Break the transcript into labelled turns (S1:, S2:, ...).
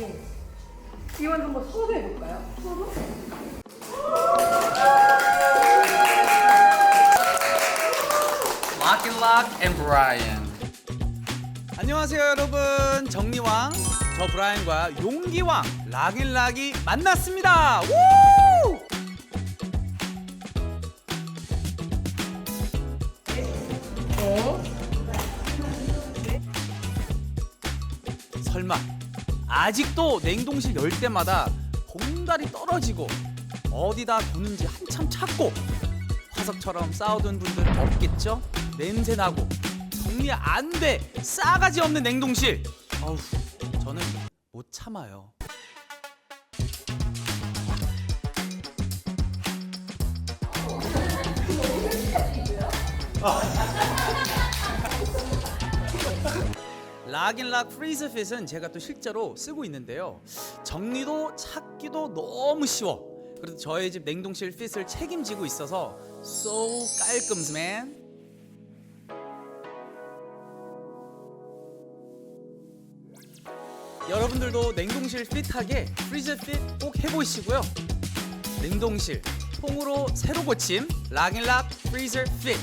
S1: 네. 이건 한번 서로 해볼까요? 서로?
S2: Lock and Lock and Brian.
S3: 안녕하세요 여러분 정리왕 저 브라이언과 용기왕 락일락이 만났습니다 우! 설마 아직도 냉동실 열 때마다 봉다리 떨어지고 어디다 두는지 한참 찾고 화석처럼 쌓아둔 분들 없겠죠? 냄새 나고 정리 안 돼. 싸가지 없는 냉동실. 아우 저는 못 참아요 락인락 프리즈핏은 제가 또 실제로 쓰고 있는데요. 정리도 찾기도 너무 쉬워. 그래서 저의 집 냉동실 핏을 책임지고 있어서 so 깔끔스 man. 여러분들도 냉동실 핏하게 프리즈 핏꼭 해보시고요. 냉동실 통으로 새로 고침 락인락 프리저 핏